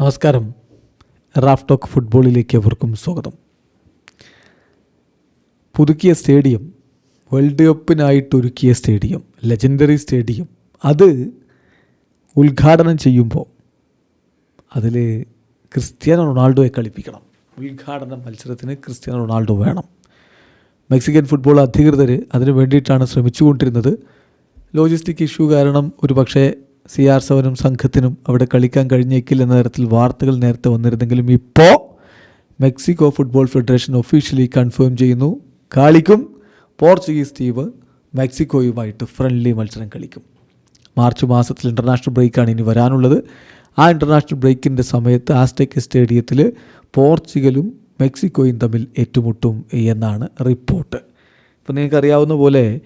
നമസ്കാരം. Raf talk ഫുട്ബോളിലേക്ക് അവർക്കും സ്വാഗതം. പുതുക്കിയ സ്റ്റേഡിയം വേൾഡ് കപ്പിനായിട്ട് ഒരുക്കിയ സ്റ്റേഡിയം ലെജൻഡറി സ്റ്റേഡിയം അത് ഉദ്ഘാടനം ചെയ്യുമ്പോൾ അതിൽ ക്രിസ്ത്യാനോ റൊണാൾഡോയെ കളിപ്പിക്കണം. ഉദ്ഘാടന മത്സരത്തിന് ക്രിസ്ത്യാനോ റൊണാൾഡോ വേണം. മെക്സിക്കൻ ഫുട്ബോൾ അധികൃതർ അതിനു വേണ്ടിയിട്ടാണ് ശ്രമിച്ചുകൊണ്ടിരുന്നത്. ലോജിസ്റ്റിക് ഇഷ്യൂ കാരണം ഒരു പക്ഷേ സി ആർ സെവനും സംഘത്തിനും അവിടെ കളിക്കാൻ കഴിഞ്ഞേക്കില്ല എന്ന തരത്തിൽ വാർത്തകൾ നേരത്തെ വന്നിരുന്നെങ്കിലും ഇപ്പോൾ Mexico football federation officially confirm ചെയ്യുന്നു. കളിക്കും. പോർച്ചുഗീസ് ടീം മെക്സിക്കോയുമായിട്ട് ഫ്രണ്ട്ലി മത്സരം കളിക്കും. മാർച്ച് മാസത്തിൽ ഇന്റർനാഷണൽ ബ്രേക്കാണ് ഇനി വരാനുള്ളത്. ആ ഇന്റർനാഷണൽ ബ്രേക്കിന്റെ സമയത്ത് ആസ്റ്റേക്ക് സ്റ്റേഡിയത്തിൽ പോർച്ചുഗലും മെക്സിക്കോയും തമ്മിൽ ഏറ്റുമുട്ടും എന്നാണ് റിപ്പോർട്ട്. ഇപ്പോൾ നിങ്ങൾക്കറിയാവുന്ന പോലെ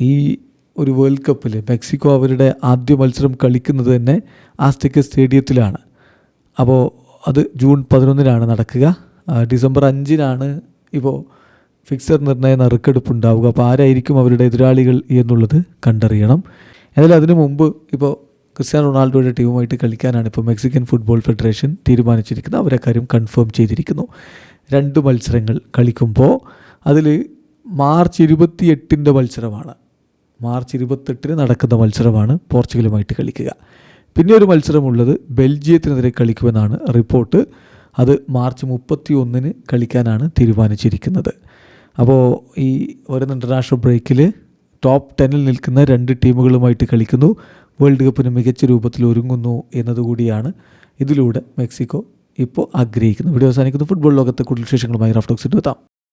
ഈ ഒരു വേൾഡ് കപ്പിൽ മെക്സിക്കോ അവരുടെ ആദ്യ മത്സരം കളിക്കുന്നത് തന്നെ ആസ്റ്റിക്ക സ്റ്റേഡിയത്തിലാണ്. അപ്പോൾ അത് ജൂൺ പതിനൊന്നിനാണ് നടക്കുക. ഡിസംബർ അഞ്ചിനാണ് ഇപ്പോൾ ഫിക്സർ നിർണയ നറുക്കെടുപ്പ് ഉണ്ടാവുക അപ്പോൾ ആരായിരിക്കും അവരുടെ എതിരാളികൾ എന്നുള്ളത് കണ്ടറിയണം. എന്നാലും അതിനു മുമ്പ് ഇപ്പോൾ ക്രിസ്ത്യാനോ റൊണാൾഡോയുടെ ടീമുമായിട്ട് കളിക്കാനാണ് ഇപ്പോൾ മെക്സിക്കൻ ഫുട്ബോൾ ഫെഡറേഷൻ തീരുമാനിച്ചിരിക്കുന്നത്. അവരെ കാര്യം കൺഫേം ചെയ്തിരിക്കുന്നു. രണ്ട് മത്സരങ്ങൾ കളിക്കുമ്പോൾ അതിൽ മാർച്ച് ഇരുപത്തിയെട്ടിന്റെ മത്സരമാണ്. മാർച്ച് ഇരുപത്തെട്ടിന് നടക്കുന്ന മത്സരമാണ് പോർച്ചുഗലുമായിട്ട് കളിക്കുക. പിന്നെ ഒരു മത്സരമുള്ളത് ബെൽജിയത്തിനെതിരെ കളിക്കുമെന്നാണ് റിപ്പോർട്ട്. അത് മാർച്ച് മുപ്പത്തി ഒന്നിന് കളിക്കാനാണ് തീരുമാനിച്ചിരിക്കുന്നത്. അപ്പോൾ ഈ വരുന്ന ഇന്റർനാഷണൽ ബ്രേക്കിൽ ടോപ്പ് ടെന്നിൽ നിൽക്കുന്ന രണ്ട് ടീമുകളുമായിട്ട് കളിക്കുന്നു. വേൾഡ് കപ്പിന് മികച്ച രൂപത്തിൽ ഒരുങ്ങുന്നു എന്നതുകൂടിയാണ് ഇതിലൂടെ മെക്സിക്കോ ഇപ്പോൾ ആഗ്രഹിക്കുന്നത്. വീഡിയോ അവസാനിക്കുന്നു. ഫുട്ബോൾ ലോകത്തെ കൂടുതൽ വിശേഷങ്ങളുമായി റഫ്റ്റോക്സിറ്റ് എത്താം.